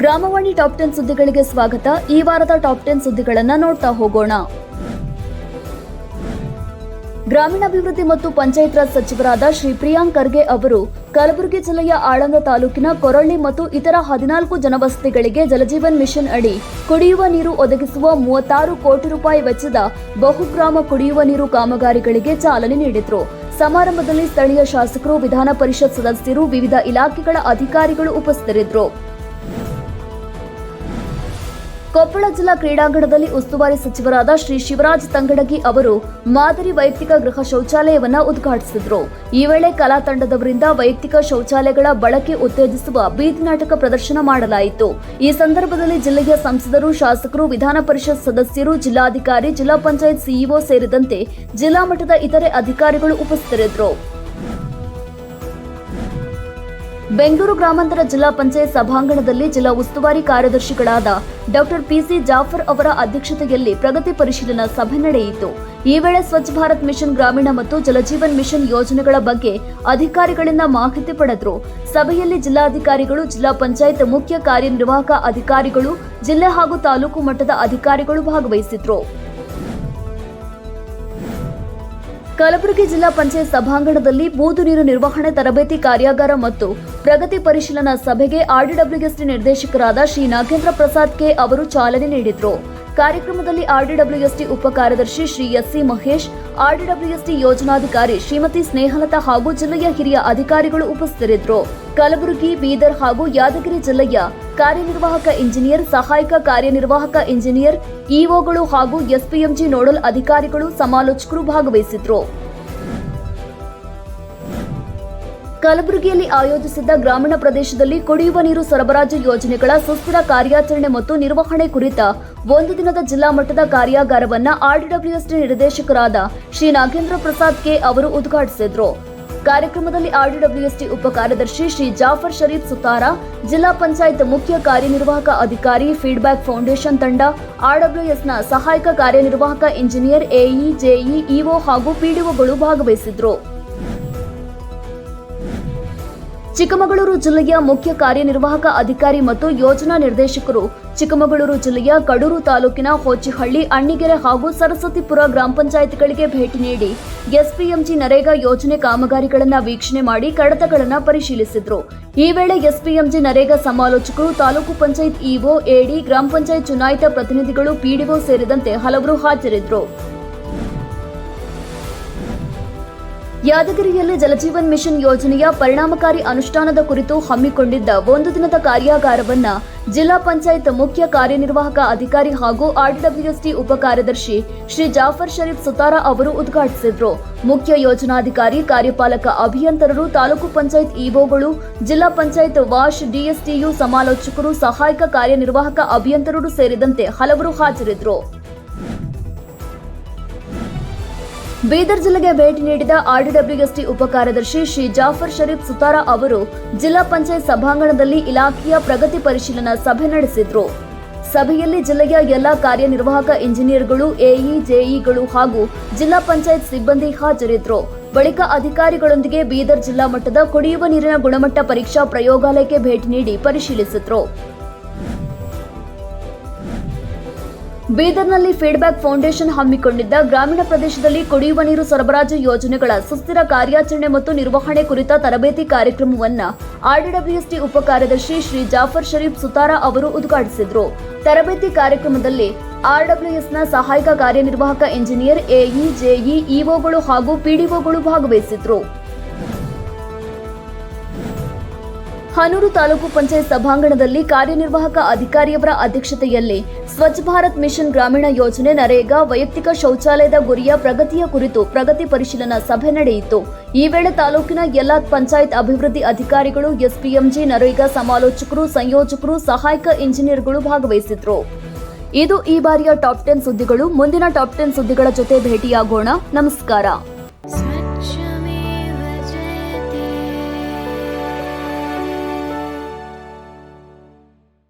ಗ್ರಾಮವಾಣಿ top ten ಸುದ್ದಿಗಳಿಗೆ ಸ್ವಾಗತ. ಈ ವಾರದ ಟಾಪ್ ಟೆನ್ ಸುದ್ದಿಗಳನ್ನು ನೋಡ್ತಾ ಹೋಗೋಣ. ಗ್ರಾಮೀಣಾಭಿವೃದ್ಧಿ ಮತ್ತು ಪಂಚಾಯತ್ ರಾಜ್ ಸಚಿವರಾದ ಶ್ರೀ ಪ್ರಿಯಾಂಕ್ ಖರ್ಗೆ ಅವರು ಕಲಬುರಗಿ ಜಿಲ್ಲೆಯ ಆಳಂದ ತಾಲೂಕಿನ ಕೊರಳ್ಳಿ ಮತ್ತು ಇತರ ಹದಿನಾಲ್ಕು ಜನವಸತಿಗಳಿಗೆ ಜಲಜೀವನ್ ಮಿಷನ್ ಅಡಿ ಕುಡಿಯುವ ನೀರು ಒದಗಿಸುವ ಮೂವತ್ತಾರು ಕೋಟಿ ರೂಪಾಯಿ ವೆಚ್ಚದ ಬಹುಗ್ರಾಮ ಕುಡಿಯುವ ನೀರು ಕಾಮಗಾರಿಗಳಿಗೆ ಚಾಲನೆ ನೀಡಿದರು. ಸಮಾರಂಭದಲ್ಲಿ ಸ್ಥಳೀಯ ಶಾಸಕರು ವಿಧಾನ ಪರಿಷತ್ ಸದಸ್ಯರು ವಿವಿಧ ಇಲಾಖೆಗಳ ಅಧಿಕಾರಿಗಳು ಉಪಸ್ಥಿತರಿದ್ದರು. ಕೊಪ್ಪಳ ಜಿಲ್ಲಾ ಕ್ರೀಡಾಂಗಣದಲ್ಲಿ ಉಸ್ತುವಾರಿ ಸಚಿವರಾದ ಶ್ರೀ ಶಿವರಾಜ್ ತಂಗಡಗಿ ಅವರು ಮಾದರಿ ವೈಯಕ್ತಿಕ ಗೃಹ ಶೌಚಾಲಯವನ್ನ ಉದ್ಘಾಟಿಸಿದರು. ಈ ವೇಳೆ ಕಲಾ ತಂಡದವರಿಂದ ವೈಯಕ್ತಿಕ ಶೌಚಾಲಯಗಳ ಬಳಕೆ ಉತ್ತೇಜಿಸುವ ಬೀದಿ ನಾಟಕ ಪ್ರದರ್ಶನ ಮಾಡಲಾಯಿತು. ಈ ಸಂದರ್ಭದಲ್ಲಿ ಜಿಲ್ಲೆಯ ಸಂಸದರು, ಶಾಸಕರು, ವಿಧಾನ ಪರಿಷತ್ ಸದಸ್ಯರು, ಜಿಲ್ಲಾಧಿಕಾರಿ, ಜಿಲ್ಲಾ ಪಂಚಾಯತ್ ಸಿಇಒ ಸೇರಿದಂತೆ ಜಿಲ್ಲಾ ಮಟ್ಟದ ಇತರೆ ಅಧಿಕಾರಿಗಳು ಉಪಸ್ಥಿತರಿದ್ದರು. ಬೆಂಗಳೂರು ಗ್ರಾಮಾಂತರ ಜಿಲ್ಲಾ ಪಂಚಾಯತ್ ಸಭಾಂಗಣದಲ್ಲಿ ಜಿಲ್ಲಾ ಉಸ್ತುವಾರಿ ಕಾರ್ಯದರ್ಶಿಗಳಾದ ಡಾಕ್ಟರ್ ಪಿಸಿ ಜಾಫರ್ ಅವರ ಅಧ್ಯಕ್ಷತೆಯಲ್ಲಿ ಪ್ರಗತಿ ಪರಿಶೀಲನಾ ಸಭೆ ನಡೆಯಿತು. ಈ ವೇಳೆ ಸ್ವಚ್ಛ ಭಾರತ್ ಮಿಷನ್ ಗ್ರಾಮೀಣ ಮತ್ತು ಜಲಜೀವನ್ ಮಿಷನ್ ಯೋಜನೆಗಳ ಬಗ್ಗೆ ಅಧಿಕಾರಿಗಳಿಂದ ಮಾಹಿತಿ ಪಡೆದರು. ಸಭೆಯಲ್ಲಿ ಜಿಲ್ಲಾಧಿಕಾರಿಗಳು, ಜಿಲ್ಲಾ ಪಂಚಾಯತ್ ಮುಖ್ಯ ಕಾರ್ಯನಿರ್ವಾಹಕ ಅಧಿಕಾರಿಗಳು, ಜಿಲ್ಲೆ ಹಾಗೂ ತಾಲೂಕು ಮಟ್ಟದ ಅಧಿಕಾರಿಗಳು ಭಾಗವಹಿಸಿದ್ರು. ಕಲಬುರಗಿ ಜಿಲ್ಲಾ ಪಂಚಾಯತ್ ಸಭಾಂಗಣದಲ್ಲಿ ಬೂದು ನೀರು ನಿರ್ವಹಣೆ ತರಬೇತಿ ಕಾರ್ಯಾಗಾರ ಮತ್ತು ಪ್ರಗತಿ ಪರಿಶೀಲನಾ ಸಭೆಗೆ ಆರ್ಡಿಡಬ್ಲ್ಯೂಎಸ್ಟಿ ನಿರ್ದೇಶಕರಾದ ಶ್ರೀ ನಾಗೇಂದ್ರ ಪ್ರಸಾದ್ ಕೆ ಅವರು ಚಾಲನೆ ನೀಡಿದರು. ಕಾರ್ಯಕ್ರಮದಲ್ಲಿ ಆರ್ಡಿಡಬ್ಲ್ಯೂಎಸ್ಟಿ ಉಪ ಕಾರ್ಯದರ್ಶಿ ಶ್ರೀ ಎಸ್ಸಿ ಮಹೇಶ್ ಆರ್ಡಿಡಬ್ಲ್ಯೂಎಸ್ಟಿ ಯೋಜನಾಧಿಕಾರಿ ಶ್ರೀಮತಿ ಸ್ನೇಹಲತಾ ಹಾಗೂ ಜಿಲ್ಲೆಯ ಹಿರಿಯ ಅಧಿಕಾರಿಗಳು ಉಪಸ್ಥಿತರಿದ್ದರು. ಕಲಬುರಗಿ, ಬೀದರ್ ಹಾಗೂ ಯಾದಗಿರಿ ಜಿಲ್ಲೆಯ ಕಾರ್ಯನಿರ್ವಾಹಕ ಇಂಜಿನಿಯರ್, ಸಹಾಯಕ ಕಾರ್ಯನಿರ್ವಾಹಕ ಇಂಜಿನಿಯರ್, ಇಒಗಳು ಹಾಗೂ ಎಸ್ಪಿಎಂಜಿ ನೋಡಲ್ ಅಧಿಕಾರಿಗಳು ಸಮಾಲೋಚಕರು ಭಾಗವಹಿಸಿದ್ರು. ಕಲಬುರಗಿಯಲ್ಲಿ ಆಯೋಜಿಸಿದ್ದ ಗ್ರಾಮೀಣ ಪ್ರದೇಶದಲ್ಲಿ ಕುಡಿಯುವ ನೀರು ಸರಬರಾಜು ಯೋಜನೆಗಳ ಸುಸ್ಥಿರ ಕಾರ್ಯಾಚರಣೆ ಮತ್ತು ನಿರ್ವಹಣೆ ಕುರಿತ ಒಂದು ದಿನದ ಜಿಲ್ಲಾ ಮಟ್ಟದ ಕಾರ್ಯಾಗಾರವನ್ನು ಆರ್ಡಿಡಬ್ಲ್ಯೂಎಸ್ಟಿ ನಿರ್ದೇಶಕರಾದ ಶ್ರೀ ನಾಗೇಂದ್ರ ಪ್ರಸಾದ್ ಕೆ ಅವರು ಉದ್ಘಾಟಿಸಿದ್ರು. ಕಾರ್ಯಕ್ರಮದಲ್ಲಿ ಆರ್ಡಿಡಬ್ಲ್ಯೂಎಸ್ಟಿ ಉಪ ಕಾರ್ಯದರ್ಶಿ ಶ್ರೀ ಜಾಫರ್ ಶರೀಫ್ ಸುತಾರ, ಜಿಲ್ಲಾ ಪಂಚಾಯತ್ ಮುಖ್ಯ ಕಾರ್ಯನಿರ್ವಾಹಕ ಅಧಿಕಾರಿ ಫೀಡ್ಬ್ಯಾಕ್ ಫೌಂಡೇಶನ್ ತಂಡ, ಆರ್ಡಬ್ಲ್ಯೂಎಸ್ನ ಸಹಾಯಕ ಕಾರ್ಯನಿರ್ವಾಹಕ ಇಂಜಿನಿಯರ್ ಎಇ, ಜೆಇ, ಇಒ ಹಾಗೂ ಪಿಡಿಒಗಳು ಭಾಗವಹಿಸಿದ್ರು. ಚಿಕ್ಕಮಗಳೂರು ಜಿಲ್ಲೆಯ ಮುಖ್ಯ ಕಾರ್ಯನಿರ್ವಾಹಕ ಅಧಿಕಾರಿ ಮತ್ತು ಯೋಜನಾ ನಿರ್ದೇಶಕರು ಚಿಕ್ಕಮಗಳೂರು ಜಿಲ್ಲೆಯ ಕಡೂರು ತಾಲೂಕಿನ ಹೋಚಿಹಳ್ಳಿ ಅಣ್ಣಿಗೆರೆ ಹಾಗೂ ಸರಸ್ವತಿಪುರ ಗ್ರಾಮ ಪಂಚಾಯತ್ಗಳಿಗೆ ಭೇಟಿ ನೀಡಿ ಎಸ್ಪಿಎಂಜಿ ನರೇಗಾ ಯೋಜನೆ ಕಾಮಗಾರಿಗಳನ್ನು ವೀಕ್ಷಣೆ ಮಾಡಿ ಕಡತಗಳನ್ನು ಪರಿಶೀಲಿಸಿದರು. ಈ ವೇಳೆ ಎಸ್ಪಿಎಂಜಿ ನರೇಗಾ ಸಮಾಲೋಚಕರು, ತಾಲೂಕು ಪಂಚಾಯತ್ ಇಒ, ಎಡಿ, ಗ್ರಾಮ ಪಂಚಾಯತ್ ಚುನಾಯಿತ ಪ್ರತಿನಿಧಿಗಳು ಪಿಡಿಒ ಸೇರಿದಂತೆ ಹಲವರು ಹಾಜರಿದ್ದರು ಯಾದಗಿರಿಯಲ್ಲಿ ಜಲಜೀವನ್ ಮಿಷನ್ ಯೋಜನೆಯ ಪರಿಣಾಮಕಾರಿ ಅನುಷ್ಠಾನದ ಕುರಿತು ಹಮ್ಮಿಕೊಂಡಿದ್ದ ಒಂದು ದಿನದ ಕಾರ್ಯಾಗಾರವನ್ನ ಜಿಲ್ಲಾ ಪಂಚಾಯತ್ ಮುಖ್ಯ ಕಾರ್ಯನಿರ್ವಾಹಕ ಅಧಿಕಾರಿ ಹಾಗೂ ಆರ್ಡಬ್ಲ್ಯೂಎಸ್ಟಿ ಉಪ ಕಾರ್ಯದರ್ಶಿ ಶ್ರೀ ಜಾಫರ್ ಶರೀಫ್ ಸುತಾರ ಅವರು ಉದ್ಘಾಟಿಸಿದ್ರು. ಮುಖ್ಯ ಯೋಜನಾಧಿಕಾರಿ, ಕಾರ್ಯಪಾಲಕ ಅಭಿಯಂತರರು, ತಾಲೂಕು ಪಂಚಾಯತ್ ಇಒಗಳು, ಜಿಲ್ಲಾ ಪಂಚಾಯತ್ ವಾಶ್ ಡಿಎಸ್ಟಿಯು, ಸಮಾಲೋಚಕರು, ಸಹಾಯಕ ಕಾರ್ಯನಿರ್ವಾಹಕ ಅಭಿಯಂತರರು ಸೇರಿದಂತೆ ಹಲವರು ಹಾಜರಿದ್ದರು ಬೀದರ್ ಜಿಲ್ಲೆಗೆ ಭೇಟಿ ನೀಡಿದ ಆರ್ಡಿಡಬ್ಲ್ಯೂಎಸ್ಟಿ ಉಪ ಕಾರ್ಯದರ್ಶಿ ಶ್ರೀ ಜಾಫರ್ ಶರೀಫ್ ಸುತಾರ ಅವರು ಜಿಲ್ಲಾ ಪಂಚಾಯತ್ ಸಭಾಂಗಣದಲ್ಲಿ ಇಲಾಖೆಯ ಪ್ರಗತಿ ಪರಿಶೀಲನಾ ಸಭೆ ನಡೆಸಿದ್ರು. ಸಭೆಯಲ್ಲಿ ಜಿಲ್ಲೆಯ ಎಲ್ಲಾ ಕಾರ್ಯನಿರ್ವಾಹಕ ಇಂಜಿನಿಯರ್ಗಳು, ಎಇ, ಜೆಇಗಳು ಹಾಗೂ ಜಿಲ್ಲಾ ಪಂಚಾಯತ್ ಸಿಬ್ಬಂದಿ ಹಾಜರಿದ್ದರು ಬಳಿಕ ಅಧಿಕಾರಿಗಳೊಂದಿಗೆ ಬೀದರ್ ಜಿಲ್ಲಾ ಮಟ್ಟದ ಕುಡಿಯುವ ನೀರಿನ ಗುಣಮಟ್ಟ ಪರೀಕ್ಷಾ ಪ್ರಯೋಗಾಲಯಕ್ಕೆ ಭೇಟಿ ನೀಡಿ ಪರಿಶೀಲಿಸಿದ್ರು. ಬೀದರ್ನಲ್ಲಿ ಫೀಡ್ಬ್ಯಾಕ್ ಫೌಂಡೇಶನ್ ಹಮ್ಮಿಕೊಂಡಿದ್ದ ಗ್ರಾಮೀಣ ಪ್ರದೇಶದಲ್ಲಿ ಕುಡಿಯುವ ನೀರು ಸರಬರಾಜು ಯೋಜನೆಗಳ ಸುಸ್ಥಿರ ಕಾರ್ಯಾಚರಣೆ ಮತ್ತು ನಿರ್ವಹಣೆ ಕುರಿತ ತರಬೇತಿ ಕಾರ್ಯಕ್ರಮವನ್ನು ಆರ್ಡಿಡಬ್ಲ್ಯೂಎಸ್ಟಿ ಉಪ ಕಾರ್ಯದರ್ಶಿ ಶ್ರೀ ಜಾಫರ್ ಶರೀಫ್ ಸುತಾರ ಅವರು ಉದ್ಘಾಟಿಸಿದರು. ತರಬೇತಿ ಕಾರ್ಯಕ್ರಮದಲ್ಲಿ ಆರ್ಡಬ್ಲ್ಯೂಎಸ್ನ ಸಹಾಯಕ ಕಾರ್ಯನಿರ್ವಾಹಕ ಇಂಜಿನಿಯರ್ ಎಇ ಜೆಇ ಇಒಗಳು ಹಾಗೂ ಪಿಡಿಒಗಳು ಭಾಗವಹಿಸಿದ್ರು. ಹನೂರು ತಾಲೂಕು ಪಂಚಾಯತ್ ಸಭಾಂಗಣದಲ್ಲಿ ಕಾರ್ಯನಿರ್ವಾಹಕ ಅಧಿಕಾರಿಯವರ ಅಧ್ಯಕ್ಷತೆಯಲ್ಲಿ ಸ್ವಚ್ಛ ಭಾರತ್ ಮಿಷನ್ ಗ್ರಾಮೀಣ ಯೋಜನೆ ನರೇಗಾ ವೈಯಕ್ತಿಕ ಶೌಚಾಲಯದ ಗುರಿಯ ಪ್ರಗತಿಯ ಕುರಿತು ಪ್ರಗತಿ ಪರಿಶೀಲನಾ ಸಭೆ ನಡೆಯಿತು. ಈ ವೇಳೆ ತಾಲೂಕಿನ ಎಲ್ಲ ಪಂಚಾಯತ್ ಅಭಿವೃದ್ಧಿ ಅಧಿಕಾರಿಗಳು, ಎಸ್ಪಿಎಂಜಿ, ನರೇಗಾ ಸಮಾಲೋಚಕರು, ಸಂಯೋಜಕರು, ಸಹಾಯಕ ಇಂಜಿನಿಯರ್ಗಳು ಭಾಗವಹಿಸಿದ್ರು. ಇದು ಈ ಬಾರಿಯ ಟಾಪ್ ಟೆನ್ ಸುದ್ದಿಗಳು. ಮುಂದಿನ ಟಾಪ್ ಟೆನ್ ಸುದ್ದಿಗಳ ಜೊತೆ ಭೇಟಿಯಾಗೋಣ. ನಮಸ್ಕಾರ.